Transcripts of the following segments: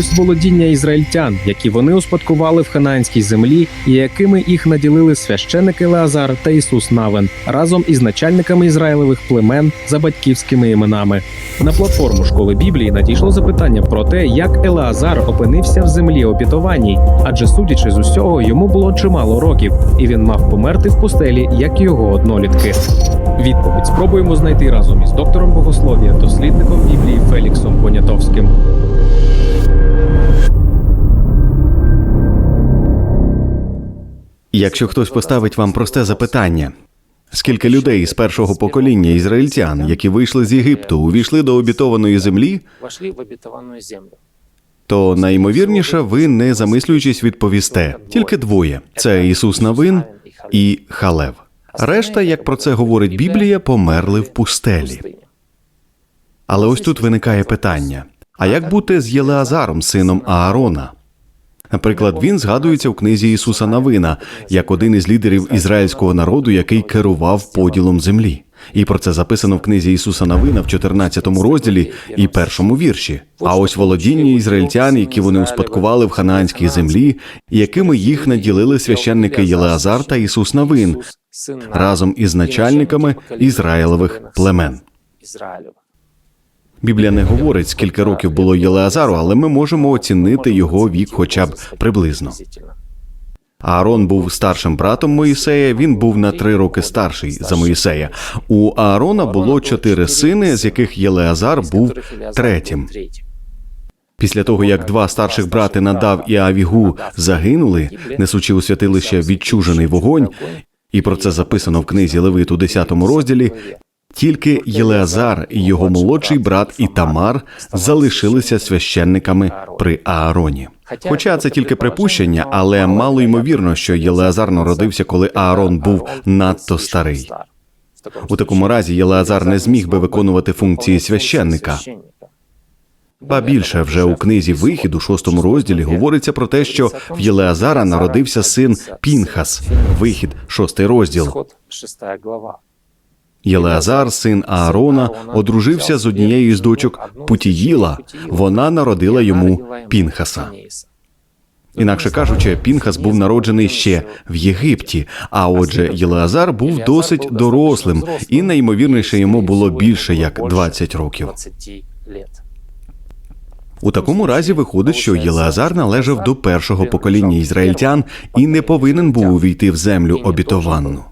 ось володіння ізраїльтян, які вони успадкували в ханаанській землі, і якими їх наділили священик Елеазар та Ісус Навин разом із начальниками ізраїлевих племен за батьківськими іменами. На платформу школи Біблії надійшло запитання про те, як Елеазар опинився в землі обітованій, адже судячи з усього, йому було чимало років, і він мав померти в пустелі, як його однолітки. Відповідь спробуємо знайти разом із доктором богослов'я, дослідником Біблії Феліксом Понятовським. Якщо хтось поставить вам просте запитання, скільки людей з першого покоління ізраїльтян, які вийшли з Єгипту, увійшли до обітованої землі, то найімовірніше ви не замислюючись відповісте тільки двоє: це Ісус Навин і Халев. Решта, як про це говорить Біблія, померли в пустелі. Але ось тут виникає питання: а як бути з Єлеазаром, сином Аарона? Наприклад, він згадується в книзі Ісуса Навина як один із лідерів ізраїльського народу, який керував поділом землі. І про це записано в книзі Ісуса Навина в 14 розділі і першому вірші. А ось володіння ізраїльтян, які вони успадкували в ханаанській землі, якими їх наділили священники Єлеазар та Ісус Навин разом із начальниками ізраїлевих племен. Біблія не говорить, скільки років було Єлеазару, але ми можемо оцінити його вік хоча б приблизно. Аарон був старшим братом Моїсея. Він був на три роки старший за Моїсея. У Аарона було чотири сини, з яких Єлеазар був третім. Після того, як два старших брати Надав і Авігу загинули, несучи у святилище відчужений вогонь, і про це записано в книзі Левит у 10 розділі. Тільки Єлеазар і його молодший брат Ітамар залишилися священниками при Аароні. Хоча це тільки припущення, але мало ймовірно, що Єлеазар народився, коли Аарон був надто старий. У такому разі Єлеазар не зміг би виконувати функції священника. Ба більше вже у книзі Вихід у шостому розділі говориться про те, що в Єлеазара народився син Пінхас. Вихід, шостий розділ. Єлеазар, син Аарона, одружився з однією з дочок Путіїла. Вона народила йому Пінхаса. Інакше кажучи, Пінхас був народжений ще в Єгипті. А отже, Єлеазар був досить дорослим, і найімовірніше йому було більше як 20 років. 20. У такому разі виходить, що Єлеазар належав до першого покоління ізраїльтян і не повинен був увійти в землю обітованну.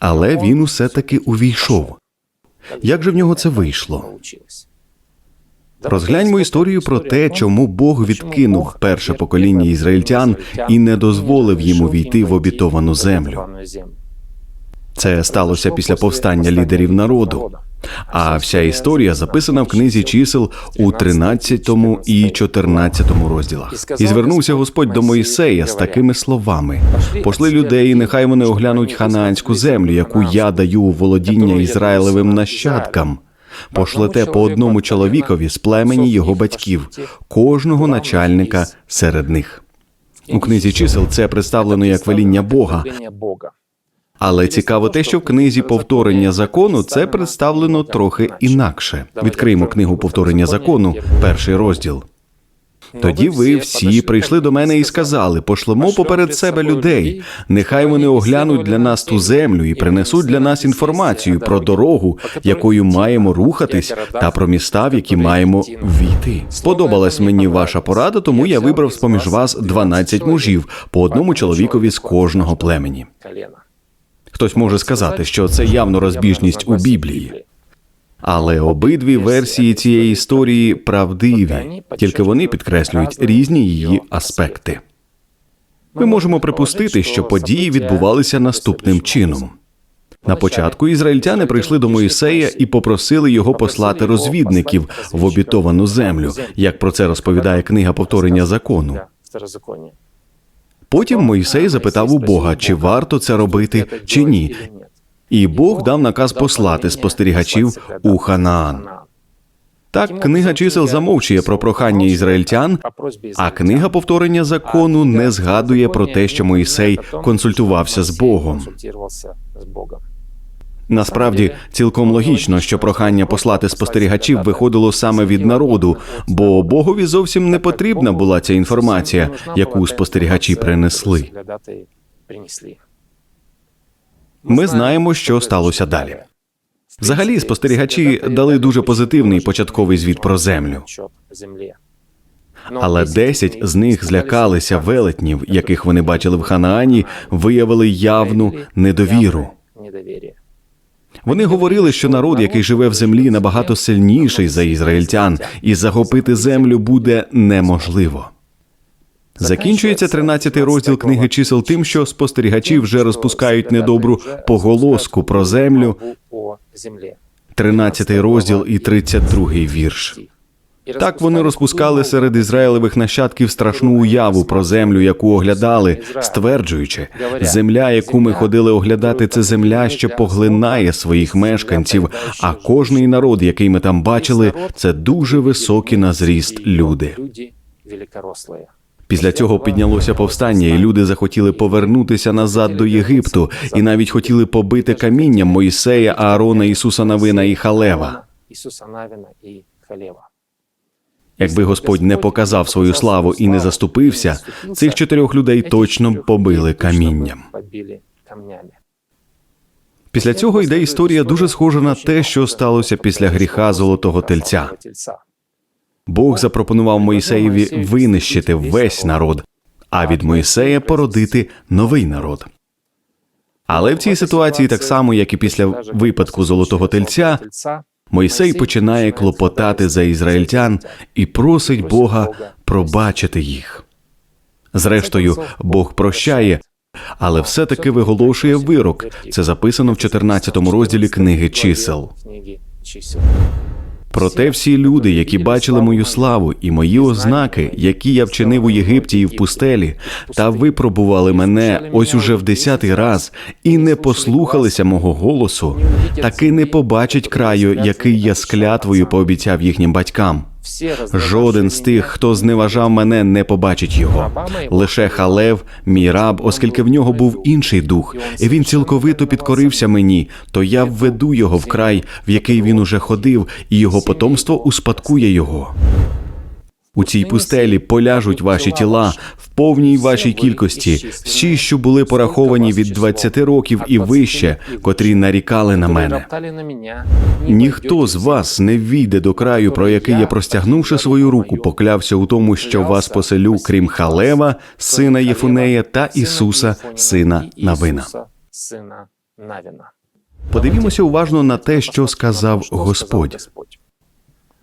Але він усе таки увійшов. Як же в нього це вийшло? Розгляньмо історію про те, чому Бог відкинув перше покоління ізраїльтян і не дозволив їм увійти в обітовану землю. Це сталося після повстання лідерів народу. А вся історія записана в книзі чисел у 13 і 14 розділах. І звернувся Господь до Моїсея з такими словами: пошли людей, нехай вони оглянуть ханаанську землю, яку я даю у володіння Ізраїлевим нащадкам. Пошлете по одному чоловікові з племені його батьків, кожного начальника серед них. У книзі чисел це представлено як веління Бога. Але цікаво те, що в книзі повторення закону це представлено трохи інакше. Відкриємо книгу повторення закону, перший розділ. Тоді ви всі прийшли до мене і сказали: пошлемо поперед себе людей. Нехай вони оглянуть для нас ту землю і принесуть для нас інформацію про дорогу, якою маємо рухатись, та про міста, в які маємо ввійти. Сподобалась мені ваша порада, тому я вибрав з поміж вас 12 мужів по одному чоловікові з кожного племені. Хтось може сказати, що це явно розбіжність у Біблії. Але обидві версії цієї історії правдиві, тільки вони підкреслюють різні її аспекти. Ми можемо припустити, що події відбувалися наступним чином. На початку ізраїльтяни прийшли до Моїсея і попросили його послати розвідників в обітовану землю, як про це розповідає книга повторення закону. Потім Моїсей запитав у Бога, чи варто це робити, чи ні, і Бог дав наказ послати спостерігачів у Ханаан. Так, книга чисел замовчує про прохання ізраїльтян, а книга повторення закону не згадує про те, що Моїсей консультувався з Богом. Насправді цілком логічно, що прохання послати спостерігачів виходило саме від народу, бо Богові зовсім не потрібна була ця інформація, яку спостерігачі принесли. Ми знаємо, що сталося далі. Взагалі, спостерігачі дали дуже позитивний початковий звіт про землю. Але 10 з них злякалися велетнів, яких вони бачили в Ханаані, виявили явну недовіру. Вони говорили, що народ, який живе в землі, набагато сильніший за ізраїльтян, і захопити землю буде неможливо. Закінчується 13-й розділ книги чисел тим, що спостерігачі вже розпускають недобру поголоску про землю. 13-й розділ і 32-й вірш. Так вони розпускали серед ізраїлевих нащадків страшну уяву про землю, яку оглядали, стверджуючи, земля, яку ми ходили оглядати, це земля, що поглинає своїх мешканців. А кожний народ, який ми там бачили, це дуже високі на зріст люди. Після цього піднялося повстання, і люди захотіли повернутися назад до Єгипту, і навіть хотіли побити камінням Моїсея, Аарона, Ісуса Навина і Халева. Ісуса Навіна і Халева. Якби Господь не показав свою славу і не заступився, цих чотирьох людей точно побили камінням. Після цього йде історія дуже схожа на те, що сталося після гріха золотого тельця. Бог запропонував Моїсеєві винищити весь народ, а від Моїсея породити новий народ. Але в цій ситуації, так само як і після випадку золотого тельця, Мойсей починає клопотати за ізраїльтян і просить Бога пробачити їх. Зрештою, Бог прощає, але все-таки виголошує вирок. Це записано в 14 розділі книги чисел. Проте всі люди, які бачили мою славу і мої ознаки, які я вчинив у Єгипті і в пустелі, та випробували мене ось уже в десятий раз, і не послухалися мого голосу, таки не побачать краю, який я з клятвою пообіцяв їхнім батькам. Жоден з тих, хто зневажав мене, не побачить його. Лише Халев, мій раб, оскільки в нього був інший дух, і він цілковито підкорився мені, то я введу його в край, в який він уже ходив, і його потомство успадкує його. У цій пустелі поляжуть ваші тіла в повній вашій кількості, всі, що були пораховані від 20 років і вище, котрі нарікали на мене. Ніхто з вас не війде до краю, про який я, простягнувши свою руку, поклявся у тому, що вас поселю, крім Халева, сина Єфунея та Ісуса, сина Навина. Подивімося уважно на те, що сказав Господь.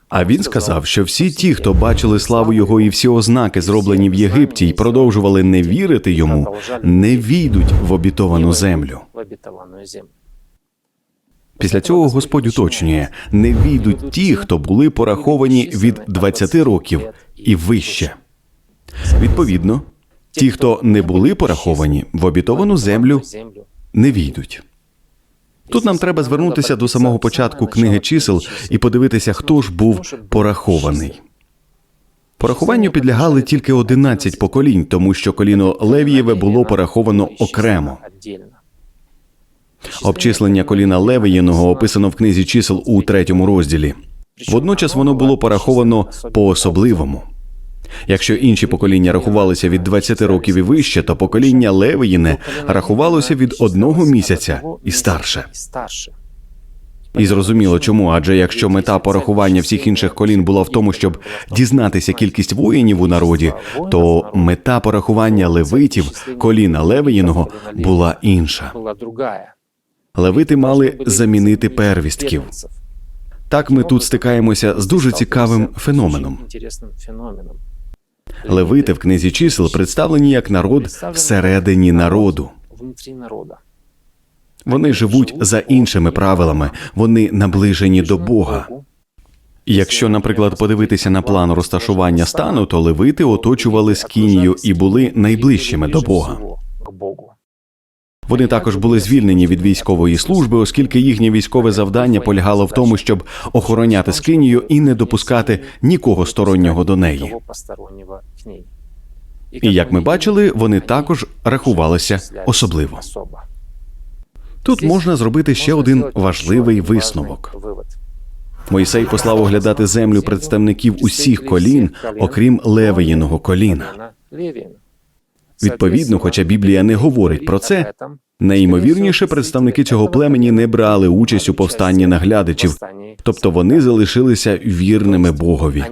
А він сказав, що всі ті, хто бачили славу його і всі ознаки, зроблені в Єгипті, і продовжували не вірити йому, не війдуть в обітовану землю. Після цього Господь уточнює: не війдуть ті, хто були пораховані від 20 років і вище. Відповідно, ті, хто не були пораховані, в обітовану землю не війдуть. Тут нам треба звернутися до самого початку книги чисел і подивитися, хто ж був порахований. Порахуванню підлягали тільки 11 поколінь, тому що коліно Левієве було пораховано окремо. Обчислення коліна Левіїного описано в книзі чисел у третьому розділі. Водночас воно було пораховано по-особливому. Якщо інші покоління рахувалися від 20 років і вище, то покоління Левіїне рахувалося від одного місяця і старше. І зрозуміло чому, адже якщо мета порахування всіх інших колін була в тому, щоб дізнатися кількість воїнів у народі, то мета порахування левитів, коліна Левиїного, була інша. Левити мали замінити первістків. Так ми тут стикаємося з дуже цікавим феноменом. Левити в книзі чисел представлені як народ всередині народу. Вони живуть за іншими правилами, вони наближені до Бога. Якщо, наприклад, подивитися на план розташування стану, то левити оточували скінію і були найближчими до Бога. Вони також були звільнені від військової служби, оскільки їхнє військове завдання полягало в тому, щоб охороняти скинію і не допускати нікого стороннього до неї. І як ми бачили, вони також рахувалися особливо. Тут можна зробити ще один важливий висновок. Мойсей послав оглядати землю представників усіх колін, окрім Левиїного коліна. Відповідно, хоча Біблія не говорить про це, найімовірніше представники цього племені не брали участь у повстанні наглядачів, тобто вони залишилися вірними Богові.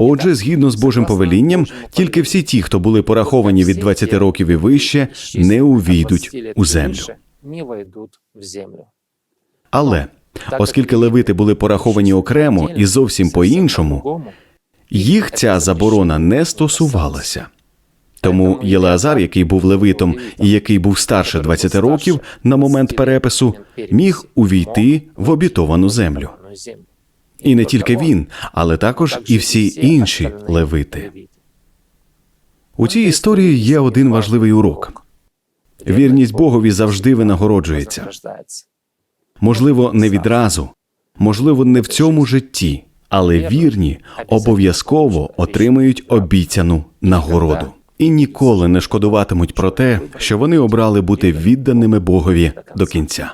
Отже, згідно з Божим повелінням, тільки всі ті, хто були пораховані від 20 років і вище, не увійдуть у землю. В землю. Але оскільки левити були пораховані окремо і зовсім по-іншому, їх ця заборона не стосувалася. Тому Єлеазар, який був левитом і який був старше 20 років на момент перепису, міг увійти в обітовану землю. І не тільки він, але також і всі інші левити. У цій історії є один важливий урок. Вірність Богові завжди винагороджується. Можливо, не відразу, можливо, не в цьому житті, але вірні обов'язково отримають обіцяну нагороду і ніколи не шкодуватимуть про те, що вони обрали бути відданими Богові до кінця.